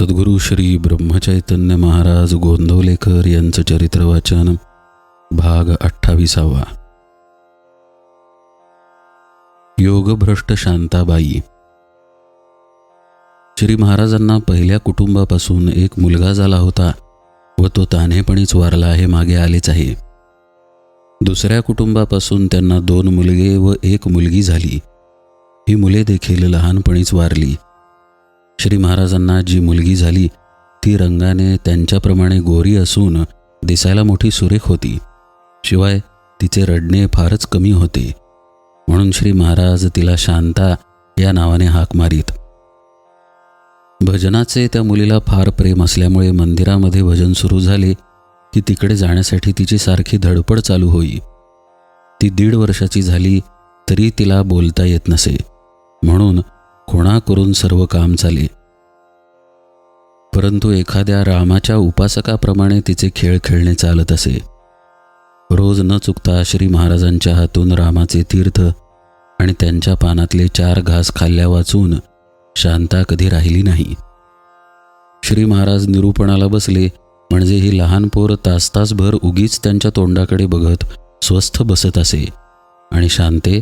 सद्गुरू श्री ब्रह्मचैतन्य महाराज गोंदवलेकर यांचं चरित्र वाचन भाग अठ्ठावीसावा. योगभ्रष्ट शांताबाई. श्री महाराजांना पहिल्या कुटुंबापासून एक मुलगा झाला होता व तो तान्हेपणीच वारला हे मागे आलेच आहे. दुसऱ्या कुटुंबापासून त्यांना दोन मुलगे व एक मुलगी झाली. ही मुले देखील लहानपणीच वारली. श्री महाराजांना जी मुलगी झाली ती रंगाने त्यांच्याप्रमाणे गोरी असून दिसायला मोठी सुरेख होती. शिवाय तिचे रडणे फारच कमी होते. म्हणून श्री महाराज तिला शांता या नावाने हाक मारीत. भजनाचे त्या मुलीला फार प्रेम असल्यामुळे मंदिरामध्ये भजन सुरू झाले की तिकडे जाण्यासाठी तिची सारखी धडपड चालू होई. ती दीड वर्षाची झाली तरी तिला बोलता येत नसे. म्हणून खुणा करून सर्व काम चाले? परंतु एखाद्या रामाच्या उपासकाप्रमाणे तिचे खेळ खेळणे चालत असे. रोज न चुकता श्री महाराजांच्या हातून रामाचे तीर्थ आणि त्यांच्या पानातले चार घास खाल्ल्या वाचून शांता कधी राहिली नाही. श्री महाराज निरूपणाला बसले म्हणजे ही लहान पोर तास तासभर उगीच त्यांच्या तोंडाकडे बघत स्वस्थ बसत असे. आणि शांते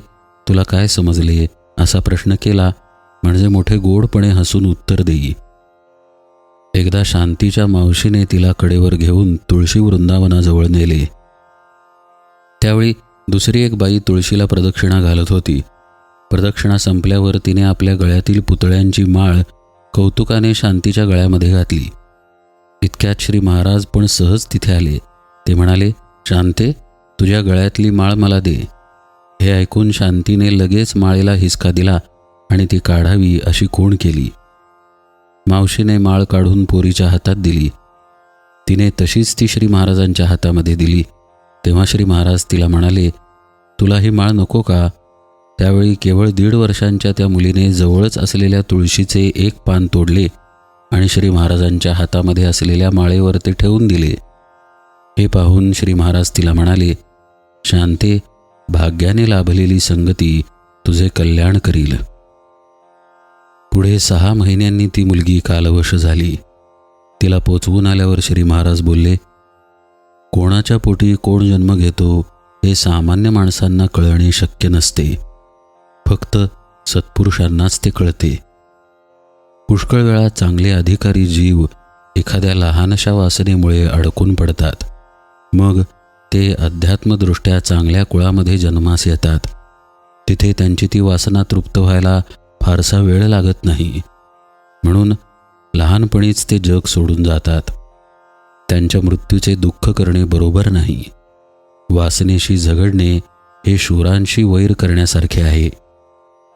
तुला काय समजले? असा प्रश्न केला म्हणजे मोठे गोडपणे हसून उत्तर देई. एकदा शांतीच्या मावशीने तिला कडेवर घेऊन तुळशी वृंदावनाजवळ नेले. त्यावेळी दुसरी एक बाई तुळशीला प्रदक्षिणा घालत होती. प्रदक्षिणा संपल्यावर तिने आपल्या गळ्यातील पुतळ्यांची माळ कौतुकाने शांतीच्या गळ्यामध्ये घातली. इतक्यात श्री महाराज पण सहज तिथे आले. ते म्हणाले शांते तुझ्या गळ्यातली माळ मला दे. हे ऐकून शांतीने लगेच माळेला हिसका दिला आणि ती काढावी अशी कोण केली? मावशीने माळ काढून पोरीच्या हातात दिली. तिने तशीच ती श्री महाराजांच्या हातामध्ये दिली. तेव्हा श्री महाराज तिला म्हणाले तुला ही माळ नको का? त्यावेळी केवळ दीड वर्षांच्या त्या मुलीने जवळच असलेल्या तुळशीचे एक पान तोडले आणि श्री महाराजांच्या हातामध्ये असलेल्या माळेवर ते ठेवून दिले. हे पाहून श्री महाराज तिला म्हणाले शांते भाग्याने लाभलेली संगती तुझे कल्याण करील. पुढे सहा महिन्यांनी ती मुलगी कालवश झाली. तिला पोचवून आल्यावर श्री महाराज बोलले कोणाच्या पोटी कोण जन्म घेतो हे सामान्य माणसांना कळणे शक्य नसते. फक्त सत्पुरुषांनाच ते कळते. पुष्कळ वेळा चांगले अधिकारी जीव एखाद्या लहानशा वासनेमुळे अडकून पडतात. मग ते अध्यात्मदृष्ट्या चांगल्या कुळामध्ये जन्मास येतात. तिथे त्यांची ती वासना तृप्त व्हायला फारसा वेळ लागत नाही. म्हणून लहानपणीच ते जग सोडून जातात. त्यांच्या मृत्यूचे दुःख करणे बरोबर नाही. वासनेशी झगडणे हे शूरांशी वैर करण्यासारखे आहे.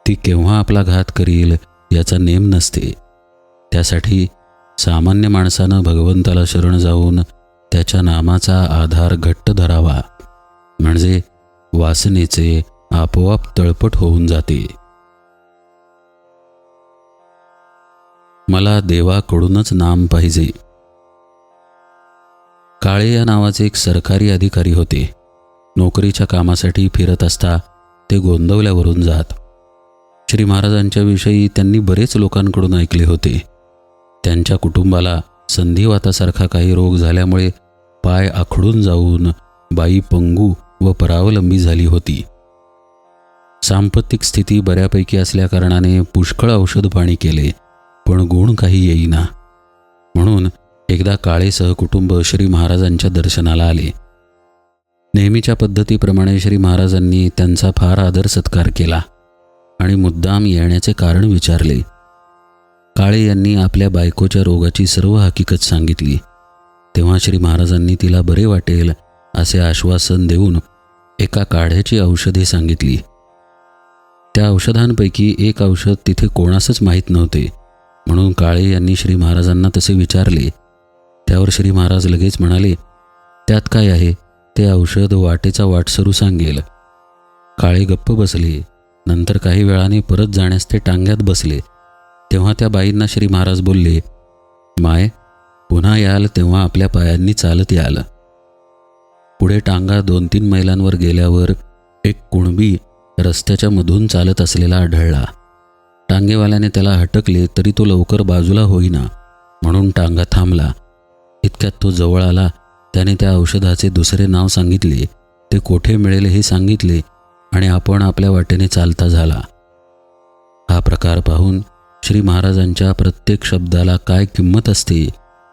ती केव्हा आपला घात करील याचा नेम नसते. त्यासाठी सामान्य माणसानं भगवंताला शरण जाऊन त्याच्या नामाचा आधार घट्ट धरावा. म्हणजे वासनेचे आपोआप तळपट होऊन जाते. मला देवाकडूनच नाम पाहिजे. काळे या नावाचे एक सरकारी अधिकारी होते. नोकरीच्या कामासाठी फिरत असता ते गोंदवल्यावरून जात. श्री महाराजांच्याविषयी त्यांनी बरेच लोकांकडून ऐकले होते. त्यांच्या कुटुंबाला संधिवातासारखा काही रोग झाल्यामुळे पाय आखडून जाऊन बाई पंगू व परावलंबी झाली होती. सांपत्तिक स्थिती बऱ्यापैकी असल्याकारणाने पुष्कळ औषध पाणी केले. पण गुण काही येईना. म्हणून एकदा काळे सहकुटुंब श्री महाराजांच्या दर्शनाला आले. नेहमीच्या पद्धतीप्रमाणे श्री महाराजांनी त्यांचा फार आदर सत्कार केला आणि मुद्दाम येण्याचे कारण विचारले. काळे यांनी आपल्या बायकोच्या रोगाची सर्व हकीकत सांगितली. तेव्हा श्री महाराजांनी तिला बरे वाटेल असे आश्वासन देऊन एका काढ्याची औषधे सांगितली. त्या औषधांपैकी एक औषध तिथे कोणासच माहीत नव्हते. म्हणून काळे यांनी श्री महाराजांना तसे विचारले. त्यावर श्री महाराज लगेच म्हणाले त्यात काय आहे? ते औषध वाटेचा वाटसरू सांगेल. काळे गप्प बसले. नंतर काही वेळाने परत जाण्यास ते टांग्यात बसले. तेव्हा त्या बाईंना श्री महाराज बोलले माय पुन्हा याल तेव्हा आपल्या पायांनी चालत याल. पुढे टांगा दोन तीन मैलांवर गेल्यावर एक कुणबी रस्त्याच्या मधून चालत असलेला आढळला. टांगेवाल्याने त्याला हटकले तरी तो लवकर बाजूला होईना. म्हणून टांगा थांबला. इतक्यात तो जवळ आला. त्याने त्या औषधाचे दुसरे नाव सांगितले. ते कोठे मिळेल हे सांगितले आणि आपण आपल्या वाटेने चालता झाला. हा प्रकार पाहून श्री महाराजांच्या प्रत्येक शब्दाला काय किंमत असते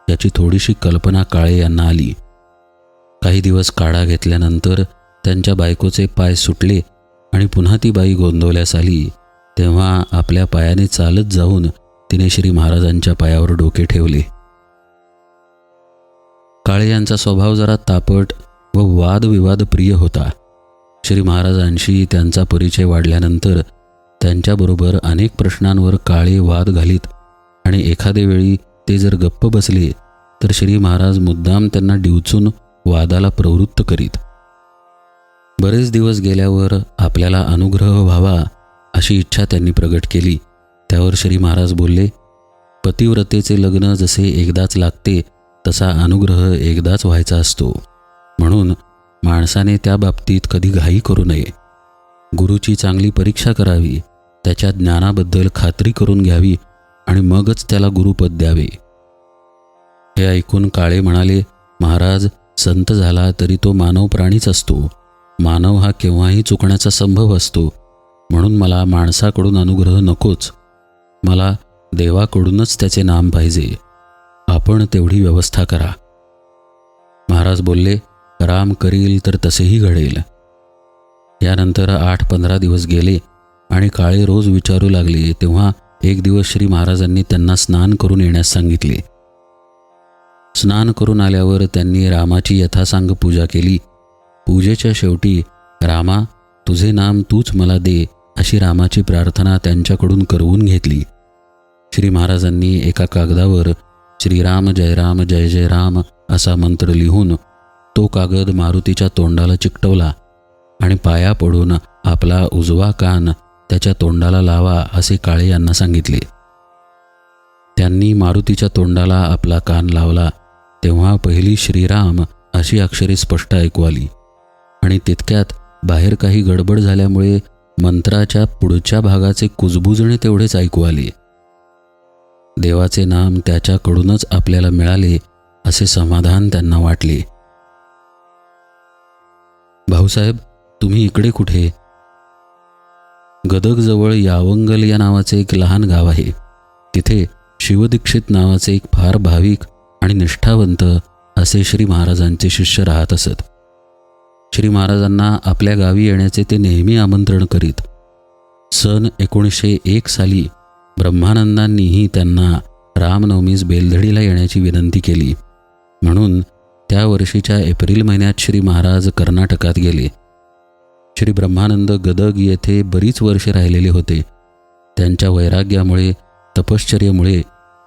याची थोडीशी कल्पना काळे यांना आली. काही दिवस काढा घेतल्यानंतर त्यांच्या बायकोचे पाय सुटले आणि पुन्हा ती बाई गोंदवल्यास आली. तेव्हा आपल्या पायाने चालत जाऊन तिने श्री महाराजांच्या पायावर डोके ठेवले. काळे यांचा स्वभाव जरा तापट व वादविवाद प्रिय होता. श्री महाराजांशी त्यांचा परिचय वाढल्यानंतर त्यांच्याबरोबर अनेक प्रश्नांवर काळे वाद घालीत आणि एखादे वेळी ते जर गप्प बसले तर श्री महाराज मुद्दाम त्यांना डिवचून वादाला प्रवृत्त करीत. बरेच दिवस गेल्यावर आपल्याला अनुग्रह व्हावा अशी इच्छा त्यांनी प्रगट केली. त्यावर श्री महाराज बोलले पतिव्रतेचे लग्न जसे एकदाच लागते तसा अनुग्रह एकदाच व्हायचा असतो. म्हणून माणसाने त्या बाबतीत कधी घाई करू नये. गुरुची चांगली परीक्षा करावी त्याच्या ज्ञानाबद्दल खात्री करून घ्यावी आणि मगच त्याला गुरुपद द्यावे. हे ऐकून काळे म्हणाले महाराज संत झाला तरी तो मानव प्राणीच असतो. मानव हा केव्हाही चुकण्याचा संभव असतो. म्हणून मला माणसाकडून अनुग्रह नकोच. मला देवाकडूनच त्याचे नाम पाहिजे. आपण तेवढी व्यवस्था करा. महाराज बोलले राम करील तर तसेही घडेल. यानंतर आठ पंधरा दिवस गेले आणि काळे रोज विचारू लागले तेव्हा एक दिवस श्री महाराजांनी त्यांना स्नान करून येण्यास सांगितले. स्नान करून आल्यावर त्यांनी रामाची यथासांग पूजा केली. पूजेच्या शेवटी रामा तुझे नाम तूच मला दे अशी रामाची प्रार्थना त्यांच्याकडून करवून घेतली. श्री महाराजांनी एका कागदावर श्रीराम जय राम जय जय राम असा मंत्र लिहून तो कागद मारुतीच्या तोंडाला चिकटवला आणि पाया पडून आपला उजवा कान त्याच्या तोंडाला लावा असे काळे यांना सांगितले. त्यांनी मारुतीच्या तोंडाला आपला कान लावला तेव्हा पहिली श्रीराम अशी अक्षरे स्पष्ट ऐकू आली. आणि तितक्यात बाहेर काही गडबड झाल्यामुळे मंत्राच्या पुढच्या भागाचे कुजबुजणे तेवढेच ऐकू आले. देवाचे नाम त्याच्याकडूनच आपल्याला मिळाले असे समाधान त्यांना वाटले. भाऊसाहेब तुम्ही इकडे कुठे? गदगजवळ यावंगल या नावाचे एक लहान गाव आहे. तिथे शिवदीक्षित नावाचे एक फार भाविक आणि निष्ठावंत असे श्री महाराजांचे शिष्य राहत असत. श्री महाराजांना आपल्या गावी येण्याचे ते नेहमी आमंत्रण करीत. सन एकोणीसशे एक साली ब्रह्मानंदांनीही त्यांना रामनवमीस बेलधडीला येण्याची विनंती केली. म्हणून त्या वर्षीच्या एप्रिल महिन्यात श्री महाराज कर्नाटकात गेले. श्री ब्रह्मानंद गदग येथे बरीच वर्षे राहिलेले होते. त्यांच्या वैराग्यामुळे तपश्चर्येमुळे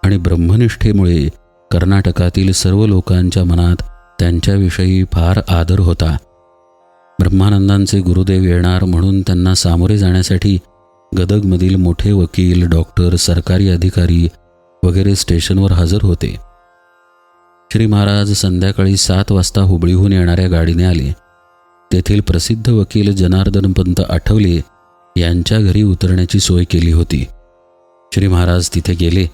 आणि ब्रह्मनिष्ठेमुळे कर्नाटकातील सर्व लोकांच्या मनात त्यांच्याविषयी फार आदर होता. ब्रह्मानंदांचे गुरुदेव येणार म्हणून त्यांना सामोरे जाण्यासाठी गदगमधील मोठे वकील डॉक्टर सरकारी अधिकारी वगैरे स्टेशनवर हजर होते. श्री महाराज संध्याकाळी सात वाजता हुबळीहून येणाऱ्या गाडीने आले. तेथील प्रसिद्ध वकील जनार्दनपंत आठवले यांच्या घरी उतरण्याची सोय केली होती. श्री महाराज तिथे गेले.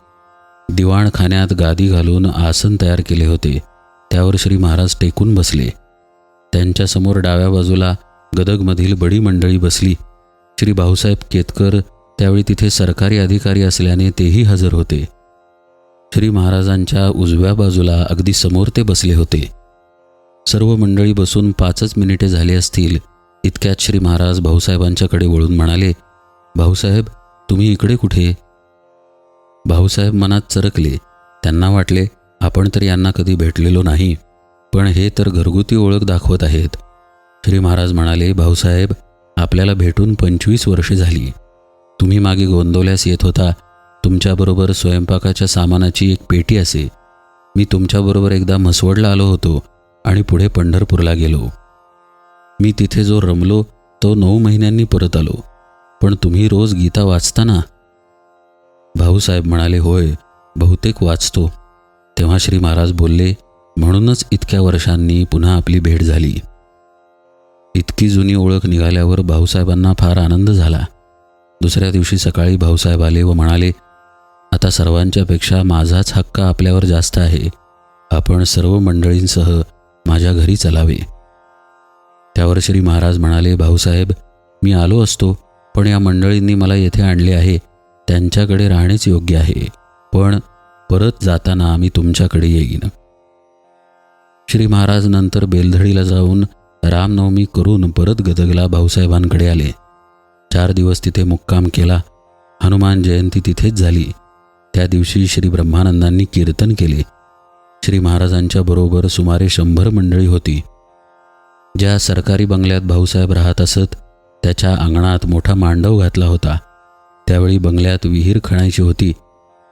दिवाणखान्यात गादी घालून आसन तयार केले होते. त्यावर श्री महाराज टेकून बसले. त्यांच्यासमोर डाव्या बाजूला गदगमधील बडी मंडळी बसली. श्री भाऊसाहेब केतकर त्यावेळी तिथे सरकारी अधिकारी असल्याने तेही हजर होते. श्री महाराजांच्या उजव्या बाजूला अगदी समोर ते बसले होते. सर्व मंडळी बसून पाचच मिनिटे झाली असतील इतक्यात श्री महाराज भाऊसाहेबांच्याकडे वळून म्हणाले भाऊसाहेब तुम्ही इकडे कुठे? भाऊसाहेब मनात चरकले. त्यांना वाटले आपण तर यांना कधी भेटलेलो नाही. पण हे तर घरगुती ओळख दाखवत आहेत. श्री महाराज म्हणाले भाऊसाहेब आपल्याला भेटून पंचवीस वर्षे झाली. तुम्ही मागे गोंदवल्यास येत होता. तुमच्याबरोबर स्वयंपाकाच्या सामानाची एक पेटी असे. मी तुमच्याबरोबर एकदा म्हसवडला आलो होतो आणि पुढे पंढरपूरला गेलो. मी तिथे जो रमलो तो नऊ महिन्यांनी परत आलो. पण तुम्ही रोज गीता वाचताना? भाऊसाहेब म्हणाले होय बहुतेक वाचतो. तेव्हा श्री महाराज बोलले म्हणूनच इतक्या वर्षांनी पुन्हा आपली भेट झाली. इतकी जुनी ओळख निघाल्यावर भाऊसाहेबांना फार आनंद झाला. दुसऱ्या दिवशी सकाळी भाऊसाहेब आले व म्हणाले आता सर्वांच्यापेक्षा माझाच हक्क आपल्यावर जास्त आहे. आपण सर्व मंडळींसह माझ्या घरी चलावे. त्यावर श्री महाराज म्हणाले भाऊसाहेब मी आलो असतो पण या मंडळींनी मला येथे आणले आहे. त्यांच्याकडे राहणेच योग्य आहे. पण परत जाताना मी तुमच्याकडे येईन. श्री महाराज नंतर बेलधडीला जाऊन रामनवमी करून परत गदगला भाऊसाहेबांकडे आले. चार दिवस तिथे मुक्काम केला. हनुमान जयंती तिथेच झाली. त्या दिवशी श्री ब्रह्मानंदांनी कीर्तन केले. श्री महाराजांच्या बरोबर सुमारे शंभर मंडळी होती. ज्या सरकारी बंगल्यात भाऊसाहेब राहत असत त्याच्या अंगणात मोठा मांडव घातला होता. त्यावेळी बंगल्यात विहीर खणायची होती.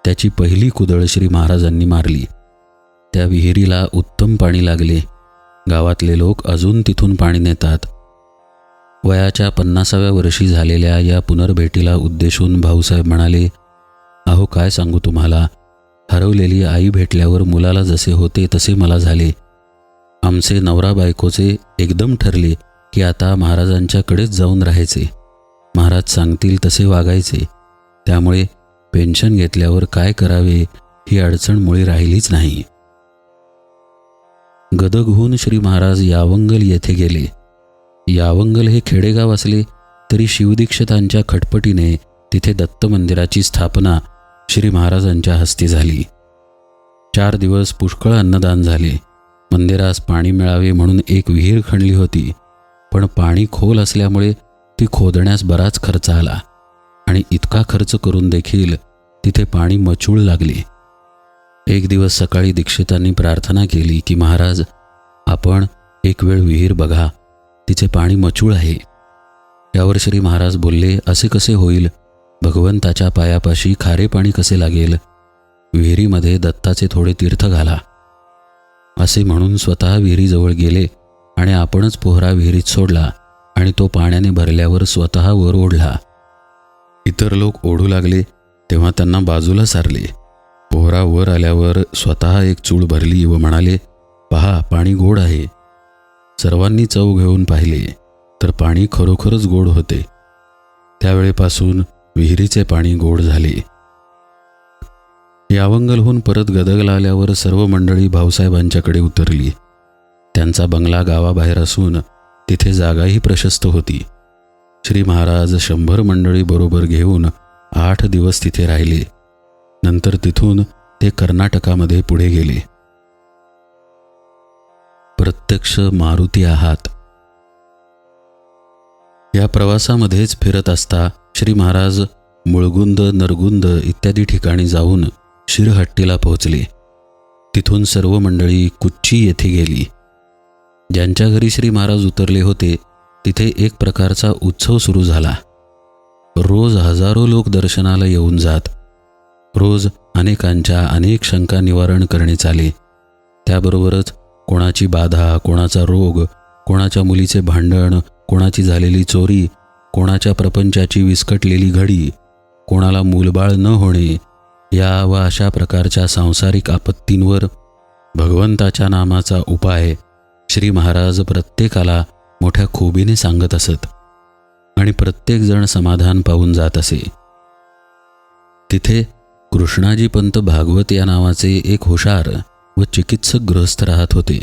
त्याची पहिली कुदळ श्री महाराजांनी मारली. त्या विहिरीला उत्तम पाणी लागले. गावातले लोक अजून तिथून पाणी नेतात. वयाच्या पन्नासाव्या वर्षी झालेल्या या पुनर्भेटीला उद्देशून भाऊसाहेब म्हणाले अहो काय सांगू तुम्हाला? हरवलेली आई भेटल्यावर मुलाला जसे होते तसे मला झाले. आमचे नवरा बायकोचे एकदम ठरले की आता महाराजांच्याकडेच जाऊन राहायचे. महाराज सांगतील तसे वागायचे. त्यामुळे पेन्शन घेतल्यावर काय करावे? ही अडचण मुळी राहिलीच नाही. गदगहून श्री महाराज यावंगल येथे गेले. यावंगल हे खेडेगाव असले तरी शिवदीक्षितांच्या खटपटीने तिथे दत्त मंदिराची स्थापना श्री महाराजांच्या हस्ते झाली. चार दिवस पुष्कळ अन्नदान झाले. मंदिरास पाणी मिळावे म्हणून एक विहीर खणली होती पण पाणी खोल असल्यामुळे ती खोदण्यास बराच खर्च आला आणि इतका खर्च करून देखील तिथे पाणी मचूळ लागले. एक दिवस सकाळी दीक्षितांनी प्रार्थना केली की महाराज आपण एक वेळ विहीर बघा. तिचे पाणी मचूळ आहे. त्यावर श्री महाराज बोलले असे कसे होईल? भगवंताच्या पायापाशी खारे पाणी कसे लागेल? विहिरीमध्ये दत्ताचे थोडे तीर्थ घाला. असे म्हणून स्वतः विहिरीजवळ गेले आणि आपणच पोहरा विहिरीत सोडला आणि तो पाण्याने भरल्यावर स्वतः वर ओढला. इतर लोक ओढू लागले तेव्हा त्यांना बाजूला सारले. पोहरा वर आल्यावर स्वतः एक चूळ भरली व म्हणाले पहा पाणी गोड आहे. सर्वांनी चव घेऊन पाहिले तर पाणी खरोखरच गोड होते. त्यावेळेपासून विहिरीचे पाणी गोड झाले. यावंगलहून परत गदगला आल्यावर सर्व मंडळी भाऊसाहेबांच्याकडे उतरली. त्यांचा बंगला गावाबाहेर असून तिथे जागाही प्रशस्त होती. श्री महाराज शंभर मंडळी बरोबर घेऊन आठ दिवस तिथे राहिले. नंतर तिथून ते कर्नाटकामध्ये पुढे गेले. प्रत्यक्ष मारुती आहात. या प्रवासामध्येच फिरत असता श्री महाराज मुळगुंद नरगुंद इत्यादी ठिकाणी जाऊन शिरहट्टीला पोहोचले. तिथून सर्व मंडळी कुच्ची येथे गेली. ज्यांच्या घरी श्री महाराज उतरले होते तिथे एक प्रकारचा उत्सव सुरू झाला. रोज हजारो लोक दर्शनाला येऊन जात रोज अनेकांच्या अनेक शंका निवारण करणे चाले. त्याबरोबरच कोणाची बाधा कोणाचा रोग कोणाच्या मुलीचे भांडण कोणाची झालेली चोरी कोणाच्या प्रपंचाची विस्कटलेली घडी कोणाला मूलबाळ न होणे या व अशा प्रकारच्या सांसारिक आपत्तींवर भगवंताच्या नामाचा उपाय श्री महाराज प्रत्येकाला मोठ्या खोबीने सांगत असत आणि प्रत्येकजण समाधान पाहून जात असे. तिथे कृष्णाजी पंत भागवत या नावाचे एक हुशार व चिकित्सक गृहस्थ राहत होते.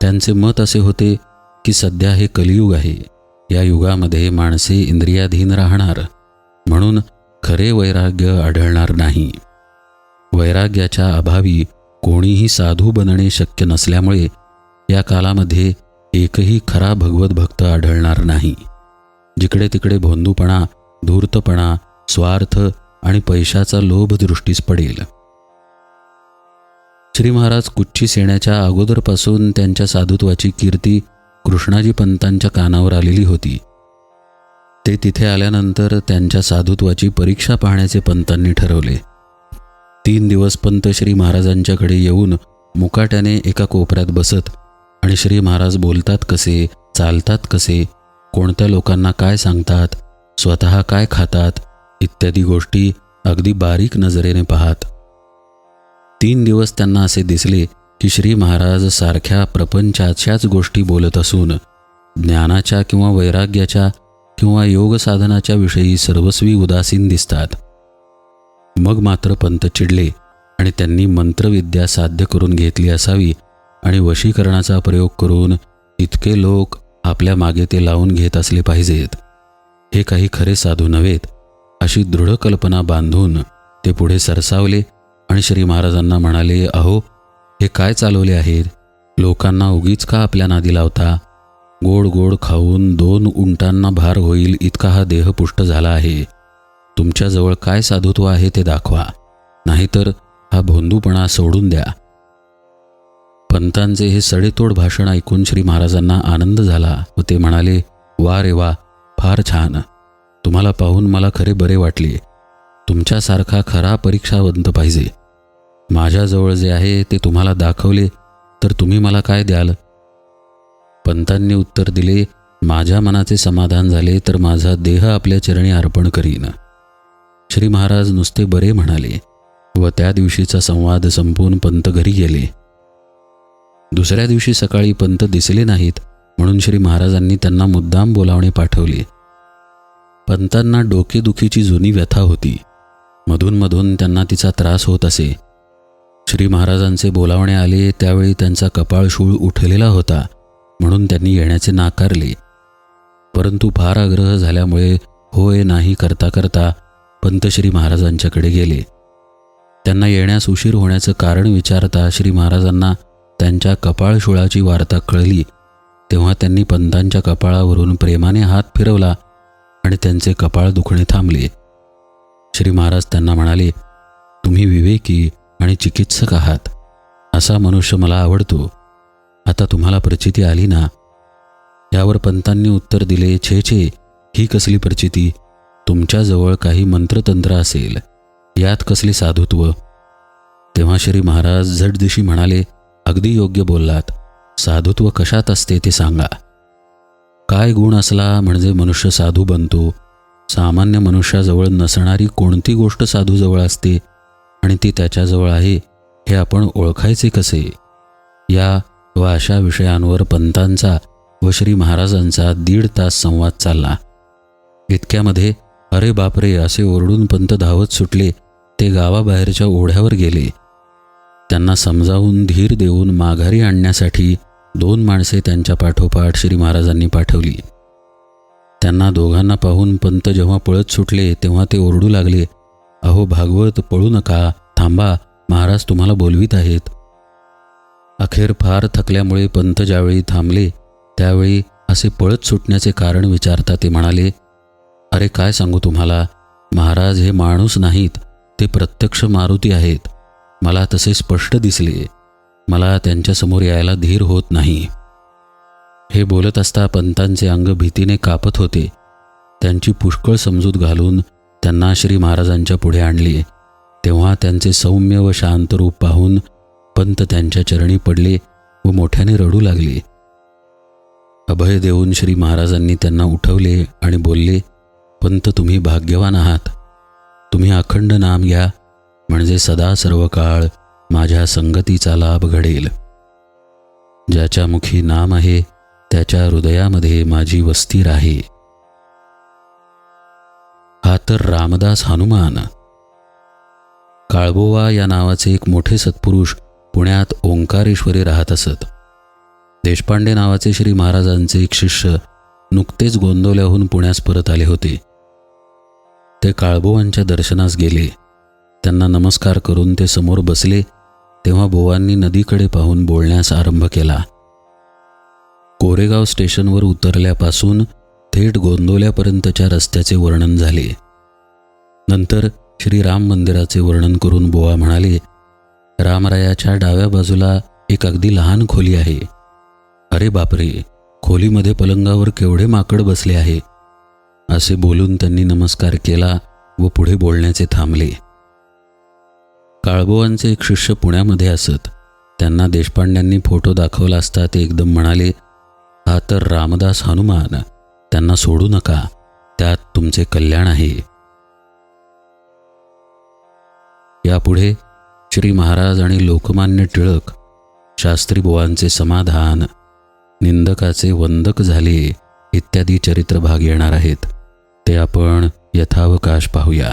त्यांचे मत असे होते की सध्या हे कलियुग आहे. या युगामध्ये माणसे इंद्रियाधीन राहणार म्हणून खरे वैराग्य आढळणार नाही. वैराग्याच्या अभावी कोणीही साधू बनणे शक्य नसल्यामुळे या कालामध्ये एकही खरा भगवत भक्त आढळणार नाही. जिकडे तिकडे भोंदूपणा धूर्तपणा स्वार्थ आणि पैशाचा लोभ दृष्टीस पडेल. श्री महाराज कुच्चीस येण्याच्या अगोदरपासून त्यांच्या साधुत्वाची कीर्ती कृष्णाजी पंतांच्या कानावर आलेली होती. ते तिथे आल्यानंतर त्यांच्या साधुत्वाची परीक्षा पाहण्याचे पंतांनी ठरवले. तीन दिवस पंत श्री महाराजांच्याकडे येऊन मुकाट्याने एका कोपऱ्यात बसत आणि श्री महाराज बोलतात कसे चालतात कसे कोणत्या लोकांना काय सांगतात स्वतः काय खातात इत्यादी गोष्टी अगदी बारीक नजरेने पाहात. तीन दिवस त्यांना असे दिसले की श्री महाराज सारख्या प्रपंचाच्याच गोष्टी बोलत असून ज्ञानाच्या किंवा वैराग्याच्या किंवा योग साधनाच्या विषयी सर्वस्वी उदासीन दिसतात. मग मात्र पंत चिडले आणि त्यांनी मंत्रविद्या साध्य करून घेतली असावी आणि वशीकरणाचा प्रयोग करून इतके लोक आपल्या मागे ते लावून घेत असले पाहिजेत. हे काही खरे साधू नव्हेत अशी दृढ कल्पना बांधून ते पुढे सरसावले आणि श्री महाराजांना म्हणाले अहो हे काय चालवले आहेत? लोकांना उगीच का आपल्या नादी लावता? गोड गोड खाऊन दोन उंटांना भार होईल इतका हा देह पुष्ट झाला आहे. तुमच्याजवळ काय साधुत्व आहे ते दाखवा. नाहीतर हा भोंदूपणा सोडून द्या. पंतांचे हे सडेतोड भाषण ऐकून श्री महाराजांना आनंद झाला व ते म्हणाले वा रे वा फार छान. तुम्हाला पाहून मला खरे बरे वाटले. तुमच्यासारखा खरा परीक्षावंत पाहिजे. माझ्याजवळ जे आहे ते तुम्हाला दाखवले तर तुम्ही मला काय द्याल? पंतांनी उत्तर दिले माझ्या मनाचे समाधान झाले तर माझा देह आपल्या चरणी अर्पण करीन. श्री महाराज नुसते बरे म्हणाले व त्या दिवशीचा संवाद संपवून पंत घरी गेले. दुसऱ्या दिवशी सकाळी पंत दिसले नाहीत म्हणून श्री महाराजांनी त्यांना मुद्दाम बोलावणे पाठवले. पंतांना डोकेदुखीची जुनी व्यथा होती. मधूनमधून त्यांना तिचा त्रास होत असे. श्री महाराजांचे बोलावणे आले त्यावेळी त्यांचा कपाळ शूळ उठलेला होता म्हणून त्यांनी येण्याचे नाकारले. परंतु फार आग्रह झाल्यामुळे होय नाही करता करता पंत श्री महाराजांच्याकडे गेले. त्यांना येण्यास उशीर होण्याचं कारण विचारता श्री महाराजांना त्यांच्या कपाळशुळाची वार्ता कळली. तेव्हा त्यांनी पंतांच्या कपाळावरून प्रेमाने हात फिरवला आणि त्यांचे कपाळ दुखणे थांबले. श्री महाराज त्यांना म्हणाले तुम्ही विवेकी आणि चिकित्सक आहात. असा मनुष्य मला आवडतो. आता तुम्हाला प्रचिती आली ना? यावर पंतांनी उत्तर दिले छे छे ही कसली प्रचिती? तुमच्याजवळ काही मंत्रतंत्र असेल. यात कसले साधुत्व? तेव्हा श्री महाराज झटदिशी म्हणाले अगदी योग्य बोललात. साधुत्व कशात असते ते सांगा. काय गुण असला म्हणजे मनुष्य साधू बनतो. सामान्य मनुष्याजवळ नसणारी कोणती गोष्ट साधूजवळ असते? आणि ती त्याच्याजवळ आहे हे आपण ओळखायचे कसे? या व अशा विषयांवर पंतांचा व श्री महाराजांचा दीड तास संवाद चालला. इतक्यामध्ये अरे बापरे असे ओरडून पंत धावत सुटले ते गावाबाहेरच्या ओढ्यावर गेले. त्यांना समजावून धीर देऊन माघारी आणण्यासाठी दोन माणसे त्यांच्या पाठोपाठ श्री महाराजांनी पाठवली. त्यांना दोघांना पाहून पंत जेव्हा पळत सुटले तेव्हा ते ओरडू लागले अहो भागवत पळू नका थांबा महाराज तुम्हाला बोलवीत आहेत. अखेर फार थकल्यामुळे पंत ज्यावेळी थांबले त्यावेळी असे पळत सुटण्याचे कारण विचारता ते म्हणाले अरे काय सांगू तुम्हाला महाराज हे माणूस नाहीत ते प्रत्यक्ष मारुती आहेत. मला तसे स्पष्ट दिसले. मला त्यांच्यासमोर यायला धीर होत नाही. हे बोलत असता पंतांचे अंग भीतीने कापत होते. त्यांची पुष्कळ समजूत घालून त्यांना श्री महाराजांच्या पुढे आणले. तेव्हा त्यांचे सौम्य व शांत रूप पाहून पंत त्यांच्या चरणी पडले व मोठ्याने रडू लागले. अभय देऊन श्री महाराजांनी त्यांना उठवले आणि बोलले पंत तुम्ही भाग्यवान आहात. तुम्ही अखंड नाम घ्या. म्हणजे सदा सर्व काळ माझ्या संगतीचा लाभ घडेल. ज्याच्या मुखी नाम आहे त्याच्या हृदयामध्ये माझी वस्ती राहे. हा तर रामदास हनुमान. काळबोवा या नावाचे एक मोठे सत्पुरुष पुण्यात ओंकारेश्वरी राहत असत. देशपांडे नावाचे श्री महाराजांचे एक शिष्य नुकतेच गोंदवल्याहून पुण्यास परत आले होते. ते काळबोवांच्या दर्शनास गेले. त्यांना नमस्कार करून ते समोर बसले तेव्हा बोवांनी नदीकडे पाहून बोलण्यास आरंभ केला. कोरेगाव स्टेशनवर उतरल्यापासून थेट गोंदवल्यापर्यंतच्या रस्त्याचे वर्णन झाले. नंतर श्री राम मंदिराचे वर्णन करून बोवा म्हणाले रामरायाच्या डाव्या बाजूला एक अगदी लहान खोली आहे. अरे बापरे! खोलीमध्ये पलंगावर केवढे माकड बसले आहे. असे बोलून त्यांनी नमस्कार केला व पुढे बोलण्याचे थांबले. काळबोवांचे एक शिष्य पुण्यामध्ये असत. त्यांना देशपांड्यांनी फोटो दाखवला असता ते एकदम म्हणाले हा तर रामदास हनुमान. त्यांना सोडू नका. त्यात तुमचे कल्याण आहे. यापुढे श्री महाराज आणि लोकमान्य टिळक शास्त्री बुवांचे समाधान निंदकाचे वंदक झाले इत्यादी चरित्रभाग येणार आहेत. ते आपण यथावकाश पाहूया.